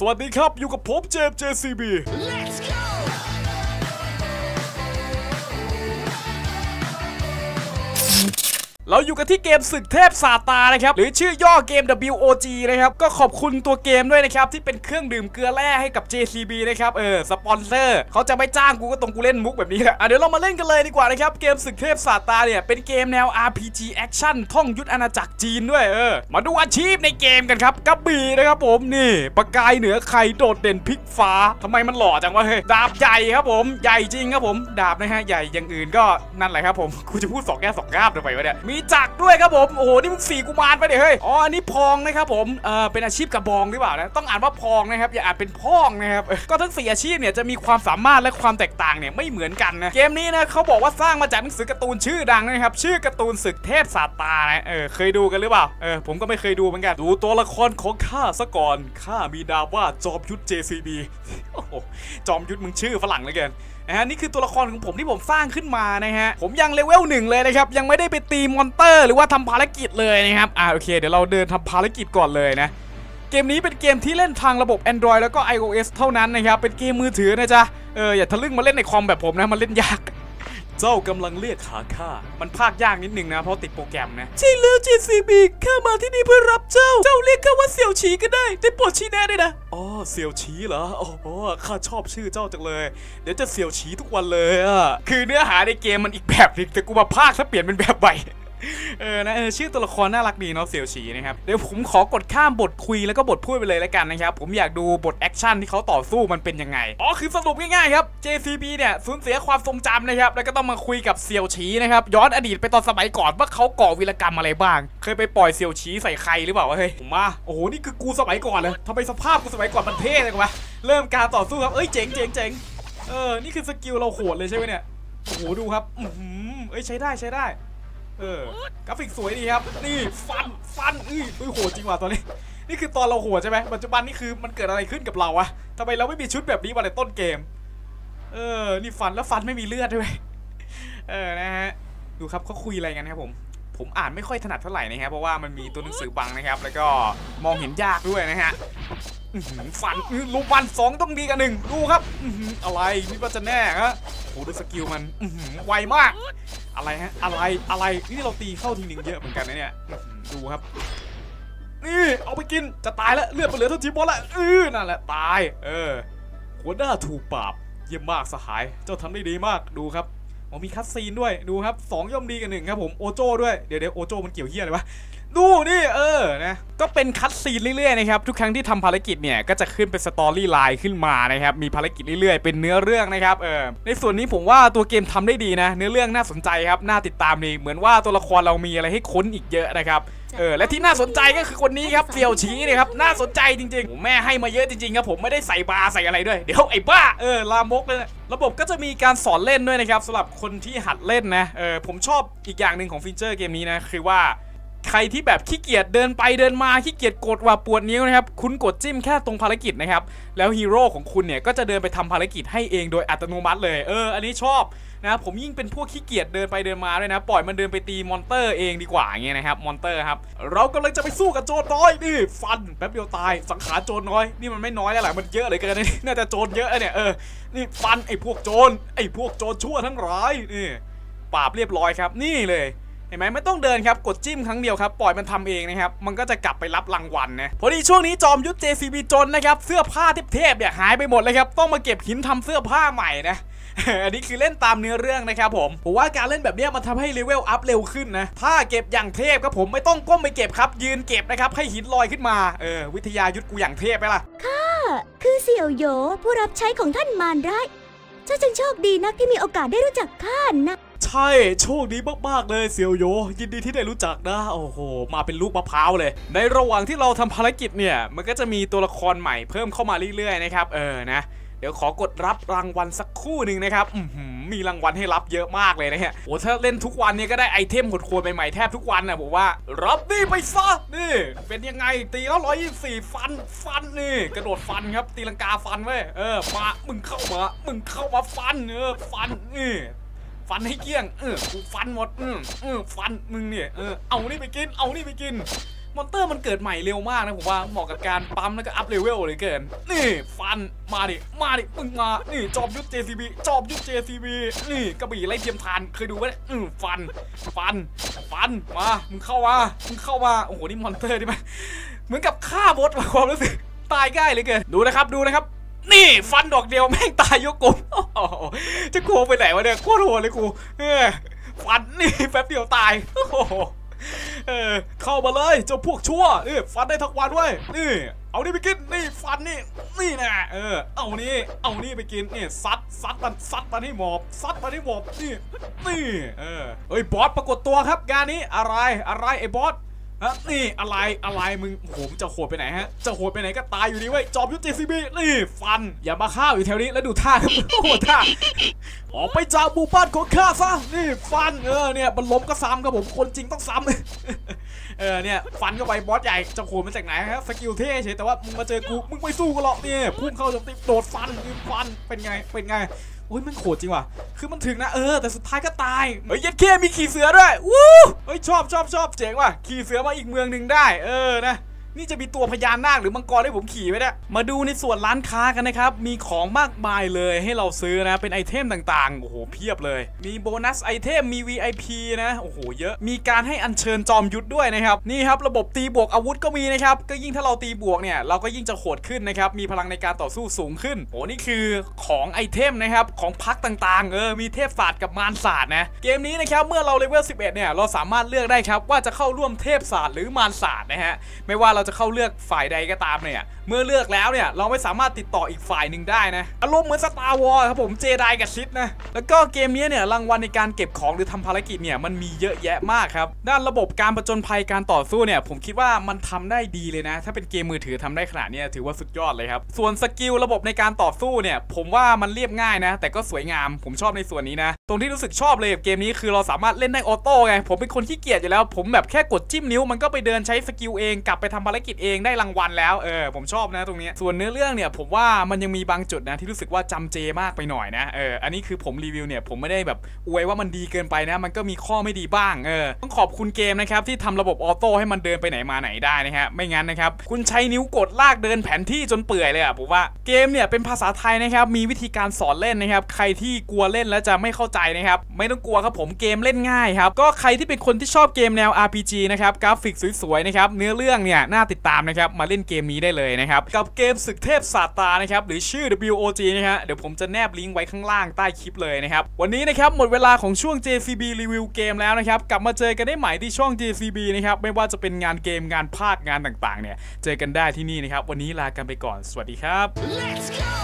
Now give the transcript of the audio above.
สวัสดีครับอยู่กับผมเจมเจซีบี เราอยู่กันที่เกมศึกเทพซาตานะครับ หรือชื่อย่อเกม WOG นะครับ ก็ขอบคุณตัวเกมด้วยนะครับ ที่เป็นเครื่องดื่มเกลือแร่ให้กับ JCB นะครับ เออ สปอนเซอร์เขาจะไม่จ้างกูก็ตรงกูเล่นมุกแบบนี้แหละอะเดี๋ยวเรามาเล่นกันเลยดีกว่านะครับ เกมศึกเทพซาตาเนี่ย เป็นเกมแนว RPG Action ท่องยุทธอาณาจักรจีนด้วยเออ มาดูอาชีพในเกมกันครับกระบี่นะครับผมนี่ประกายเหนือใครโดดเด่นพลิกฟ้าทำไมมันหล่อจังวะเฮ้ยดาบใหญ่ครับผมใหญ่จริงครับผมดาบนะฮะใหญ่อย่างอื่นก็นั่นแหละครับผมกูจะพูดสองแง่สองงาบทำไมวะเนี่ยมีจักด้วยครับผมโอ้โหนี่มึงสี่กุมารไปเนี่ยเฮ้ยอ๋ออันนี้พองนะครับผมเออเป็นอาชีพกระบองหรือเปล่านะต้องอ่านว่าพองนะครับอย่าอ่านเป็นพ่องนะครับก็ทั้งสี่อาชีพเนี่ยจะมีความสามารถและความแตกต่างเนี่ยไม่เหมือนกันนะเกมนี้นะเขาบอกว่าสร้างมาจากหนังสือการ์ตูนชื่อดังนะครับชื่อการ์ตูนศึกเทพสาตานะเออเคยดูกันหรือเปล่าเออผมก็ไม่เคยดูเหมือนกันดูตัวละครของข้าซะก่อนข้ามีนามว่าจอมยุทธ JCB โอ้จอมยุทธมึงชื่อฝรั่งเลยเกิน นะฮะนี่คือตัวละครของผมที่ผมสร้างขึ้นมานะฮะผมยังเลเวลหนึ่งเลยนะครับยังไม่ได้ไปตีมอนเตอร์ หรือว่าทำภารกิจเลยนะครับอ่าโอเคเดี๋ยวเราเดินทำภารกิจก่อนเลยนะเกมนี้เป็นเกมที่เล่นทางระบบ Android แล้วก็ iOS เท่านั้นนะครับเป็นเกมมือถือนะจ๊ะเอออย่าทะลึ่งมาเล่นในคอมแบบผมนะมันเล่นยาก เจ้ากำลังเรียกหาข้า มันภาคยากนิดนึงนะ เพราะติดโปรแกรมนะ ใช่แล้ว JCB ข้ามาที่นี่เพื่อรับเจ้า เจ้าเรียกข้าว่าเสี่ยวฉีก็ได้ได้โปรดชี้แนะด้วยนะ อ๋อ เสี่ยวฉีเหรอโอ้โหข้าชอบชื่อเจ้าจังเลย เดี๋ยวจะเสี่ยวฉีทุกวันเลยอะ คือเนื้อหาในเกมมันอีกแบบนึงแต่กูมาภาคถ้าเปลี่ยนเป็นแบบใหม่ เออนะเออชื่อตัวละครน่ารักดีเนาะเสี่ยวฉีนะครับเดี๋ยวผมขอกดข้ามบทคุยแล้วก็บทพูดไปเลยแล้วกันนะครับผมอยากดูบทแอคชั่นที่เขาต่อสู้มันเป็นยังไงอ๋อคือสรุปง่ายๆครับ JCB เนี่ยสูญเสียความทรงจำนะครับแล้วก็ต้องมาคุยกับเสี่ยวฉีนะครับย้อนอดีตไปตอนสมัยก่อนว่าเขาก่อวีรกรรมอะไรบ้าง เคยไปปล่อยเสี่ยวฉีใส่ใครหรือเปล่าเฮ้ยผมมาโอ้โหนี่คือกูสมัยก่อนเลยทำไมสภาพกูสมัยก่อนมันเท่เลยวะเริ่มการต่อสู้ครับเอ้ยเจ๋งเจ๋งเจ๋งเออนี่คือสกิลเราโหดเลยใช่ไหมเนี่ยโอ้โหดูครับอือหือเอ้ยใช้ได้ใช้ได้ เออกราฟิกสวยดีครับ นี่ฟันฟันอื้ออุ้ยโหจริงว่ะตอนนี้ นี่คือตอนเราโหดใช่ไหมปัจจุบันนี่คือมันเกิดอะไรขึ้นกับเราอะทำไมเราไม่มีชุดแบบนี้มาในต้นเกม เออ นี่ฟันแล้วฟันไม่มีเลือดด้วย เออ นะฮะ ดูครับเขาคุยอะไรกันครับผม ผมอ่านไม่ค่อยถนัดเท่าไหร่นะครับ เพราะว่ามันมีตัวหนังสือบังนะครับ แล้วก็มองเห็นยากด้วยนะฮะฟันลูกฟันสองต้องดีกันหนึ่งดูครับอื้อะไรนี่ว่าจะแน่ฮะโอ้ดูสกิลมันอื้อหือไวมาก อะไรฮะอะไรอะไรนี่เราตีเข้าทีหนึ่งเยอะเหมือนกันนะเนี่ยอื้อหือดูครับนี่เอาไปกินจะตายแล้วเลือดมันเหลือเท่าทีบอลละเออนั่นแหละตายเออหัวหน้าถูกปราบเยี่ยมมากสหาย เจ้าทำได้ดีมากดูครับอ๋อมีคัตซีนด้วยดูครับสองย่อมดีกันหนึ่งครับผมโอโจ้ด้วยเดี๋ยวเดี๋ยวโอโจ้มันเกี่ยวเฮียอะไรวะดูนี่เออนะก็เป็นคัตซีนเรื่อยๆนะครับทุกครั้งที่ทำภารกิจเนี่ยก็จะขึ้นเป็นสตอรี่ไลน์ขึ้นมานะครับมีภารกิจเรื่อยๆ เป็นเนื้อเรื่องนะครับเออในส่วนนี้ผมว่าตัวเกมทำได้ดีนะ เนื้อเรื่องน่าสนใจครับน่าติดตามดีเหมือนว่าตัวละครเรามีอะไรให้ค้นอีกเยอะนะครับเออและที่น่าสนใจก็คือคนนี้ครับเสี่ยวชี้เนี่ยครับน่าสนใจจริงๆผมแม่ให้มาเยอะจริงๆครับผมไม่ได้ใส่บาร์ใส่อะไรด้วย เดี๋ยวไอ้บ้าเออลามกเลยนะระบบก็จะมีการสอนเล่นด้วยนะครับสำหรับคนที่หัดเล่นนะเออผมชอบอีกอย่างหนึ่งของฟีเจอร์เกมนี้นะคือว่า ใครที่แบบขี้เกียจเดินไปเดินมาขี้เกียจกดว่าปวดนิ้วนะครับ คุณกดจิ้มแค่ตรงภารกิจนะครับ แล้วฮีโร่ของคุณเนี่ยก็จะเดินไปทำภารกิจให้เองโดยอัตโนมัติเลยเอออันนี้ชอบนะผมยิ่งเป็นพวกขี้เกียจเดินไปเดินมาด้วยนะ ปล่อยมันเดินไปตีมอนเตอร์เองดีกว่าเงี้ยนะครับมอนเตอร์ครับเรากำลังจะไปสู้กับโจรน้อยนี่ฟันแป๊บเดียวตายสังขารโจรน้อยนี่มันไม่น้อยแล้วแหละมันเยอะเลยกินนะนี่น่าจะโจรเยอะเนี่ยเออนี่ฟันไอ้พวกโจรไอ้พวกโจรชั่วทั้งหลายนี่ปราบเรียบร้อยครับ นี่เลย เห็นไหมไม่ต้องเดินครับกดจิ้มครั้งเดียวครับปล่อยมันทำเองนะครับมันก็จะกลับไปรับรางวัลนะพอดีช่วงนี้จอมยุทธ JCB จนนะครับเสื้อผ้าเทพๆเนี่ยหายไปหมดเลยครับต้องมาเก็บหินทำเสื้อผ้าใหม่นะอันนี้คือเล่นตามเนื้อเรื่องนะครับผมผมว่าการเล่นแบบนี้มันทำให้เลเวลอัพเร็วขึ้นนะ ถ้าเก็บอย่างเทพครับผมไม่ต้องก้มไปเก็บครับ ยืนเก็บนะครับให้หินลอยขึ้นมาเออวิทยายุทธกูอย่างเทพไหมล่ะคือเสี่ยวโยผู้รับใช้ของท่านมารร้ายเจ้าจึงโชคดีนักที่มีโอกาสได้รู้จักข้านะ ใช่โชคดีมากๆเลยเซียวโย ยินดีที่ได้รู้จักนะ โอ้โห มาเป็นลูกมะพร้าวเลย ในระหว่างที่เราทำภารกิจเนี่ย มันก็จะมีตัวละครใหม่เพิ่มเข้ามาเรื่อยๆนะครับเออนะเดี๋ยวขอกดรับรางวัลสักคู่หนึ่งนะครับอือหือมีรางวัลให้รับเยอะมากเลยนะฮะโอ้ถ้าเล่นทุกวันเนี่ยก็ได้ไอเทมหดๆใหม่ๆแทบทุกวันนะผมว่า รับนี่ไปซะ นี่ เป็นยังไง ตีแล้วร้อยยี่สี่ฟัน ฟันนี่ กระโดดฟันครับ ตีลังกาฟันเว้ย เออ มา มึงเข้ามา มึงเข้ามาฟัน เออ ฟันนี่ ฟันให้เกลี้ยงเออกูฟันหมดเอืมเออฟันมึงเนี่ยเออเอานี่ไปกินเอานี่ไปกินมอนเตอร์มันเกิดใหม่เร็วมากนะผมว่าเหมาะกับการปั๊มแล้วก็อัพเลเวลเลยเกิน นี่ฟันมาดิมาดิมึงมา นี่จอบยุทธ JCB จอบยุทธ JCB นี่กระบี่ไล่เทียมทานเคยดูไหมเนี่ยอืมฟันฟันฟันมามึงเข้ามามึงเข้ามาโอ้โหนี่มอนเตอร์ดิมันเหมือนกับฆ่าบดมาความรู้สึกตายง่ายเลยเกินดูนะครับดูนะครับ นี่ฟันดอกเดียวแม่งตายยกกลมจะกลัวไปไหนวะเนี่ยโคตรโหดเลยกูเออฟันนี่แป๊บเดียวตายเออเข้ามาเลยเจ้าพวกชั่วนี่ฟันได้ทั้งวันเว้ยนี่ เอานี่ไปกินนี่ฟันนี่นี่นะเออเอานี่เอานี่ไปกินนี่ซัดซัดมันซัดมันให้หมอบซัดมันให้หมอบนี่นี่เออเฮ้ยบอสปรากฏตัวครับงานนี้อะไรอะไรไอ้บอส ฮะนี่อะไรอะไรมึงโอ้โหมึงจะโหดไปไหนฮะจะโหดไปไหนก็ตายอยู่ดีเว้ยจอมยุทธ JCB นี่ฟัน อย่ามาข้าวอยู่แถวนี้แล้วดูท่าโอ้โหท่าออกไปจากหมู่บ้านของข้าซะนี่ฟันเออเนี่ยมันล้มก็ซ้ำครับผมคนจริงต้องซ้ำเออเนี่ยฟันเข้าไปบอสใหญ่จะโหดมาจากไหนครับสกิลเท่เฉยแต่ว่ามึงมาเจอกูมึงไม่สู้กันหรอกเนี่ยพุ่งเข้าโจมตีโดดฟันนี่ฟันเป็นไงเป็นไง อ้ยมันโหดจริงว่ะ คือมันถึงนะเออ แต่สุดท้ายก็ตาย เฮ้ยเย็ดเคมีขี่เสือด้วย วู้เฮ้ยชอบชอบชอบเจ๋งว่ะ ขี่เสือมาอีกเมืองหนึ่งได้ เออนะ นี่จะมีตัวพญานาคหรือมังกรให้ผมขี่ไหมเนี่ยมาดูในส่วนร้านค้ากันนะครับ มีของมากมายเลยให้เราซื้อนะ เป็นไอเทมต่างๆ โอ้โห เพียบเลย มีโบนัสไอเทม มี VIP นะ โอ้โห เยอะ มีการให้อัญเชิญจอมยุทธด้วยนะครับ นี่ครับ ระบบตีบวกอาวุธก็มีนะครับ ก็ยิ่งถ้าเราตีบวกเนี่ย เราก็ยิ่งจะโหดขึ้นนะครับ มีพลังในการต่อสู้สูงขึ้น โอ้นี่คือของไอเทมนะครับ ของพักต่างๆ เออ มีเทพศาสตร์กับมารศาสตร์นะ เกมนี้นะครับ เมื่อเราเลเวล 11 เนี่ย เราสามารถเลือกได้ครับ ว่าจะเข้าร่วมเทพศาสตร์หรือมารศาสตร์นะฮะ ไม่ว่าเราจะเข้าเลือกฝ่ายใดก็ตามเนี่ย เมื่อเลือกแล้วเนี่ย เราไม่สามารถติดต่ออีกฝ่ายหนึ่งได้นะ อารมณ์เหมือนสตาร์วอลครับผม เจไดกับซิดนะ แล้วก็เกมนี้เนี่ยรางวัลในการเก็บของหรือทำภารกิจเนี่ยมันมีเยอะแยะมากครับ ด้านระบบการประจนภัยการต่อสู้เนี่ยผมคิดว่ามันทำได้ดีเลยนะ ถ้าเป็นเกมมือถือทำได้ขนาดนี้ถือว่าสุดยอดเลยครับ ส่วนสกิลระบบในการต่อสู้เนี่ยผมว่ามันเรียบง่ายนะ แต่ก็สวยงามผมชอบในส่วนนี้นะ ตรงที่รู้สึกชอบเลยเกมนี้คือเราสามารถเล่นได้ออโต้ไงผมเป็นคนขี้เกียจอยู่แล้ว ผมแบบแค่กดจิ้มนิ้วมันก็ไปเดินใช้สกิลเองกลับไปทำภารกิจเองได้รางวัลแล้วเออผมชอบนะตรงนี้ส่วนเนื้อเรื่องเนี่ยผมว่ามันยังมีบางจุดนะที่รู้สึกว่าจำเจมากไปหน่อยนะเอออันนี้คือผมรีวิวเนี่ยผมไม่ได้แบบอวยว่ามันดีเกินไปนะมันก็มีข้อไม่ดีบ้างเออต้องขอบคุณเกมนะครับที่ทำระบบออโต้ให้มันเดินไปไหนมาไหนได้นะฮะไม่งั้นนะครับคุณใช้นิ้วกดลากเดินแผนที่จนเปื่อยเลยอะผมว่าเกมเนี่ยเป็นภาษาไทยนะครับมีวิธีการสอนเล่นนะครับใครที่กลัวเล่นแล้วจะไม่เข้าใจนะครับไม่ต้องกลัวครับผมเกมเล่นง่ายครับก็ใครที่เป็นคนที่ชอบเกมแนว RPG นะครับกราฟิกสวยๆนะครับเนื้อเรื่องเนี่ยนาติดตามนะครับมาเล่นเกมนี้ได้เลยนะครับกับเกมศึกเทพศาสตรานะครับหรือชื่อ WOG นะฮะเดี๋ยวผมจะแนบลิงก์ไว้ข้างล่างใต้คลิปเลยนะครับวันนี้นะครับหมดเวลาของช่วง JCB รีวิวเกมแล้วนะครับกลับมาเจอกันได้ใหม่ที่ช่อง JCB นะครับไม่ว่าจะเป็นงานเกมงานภาคงานต่างๆเนี่ยเจอกันได้ที่นี่นะครับวันนี้ลากันไปก่อนสวัสดีครับ Let's go!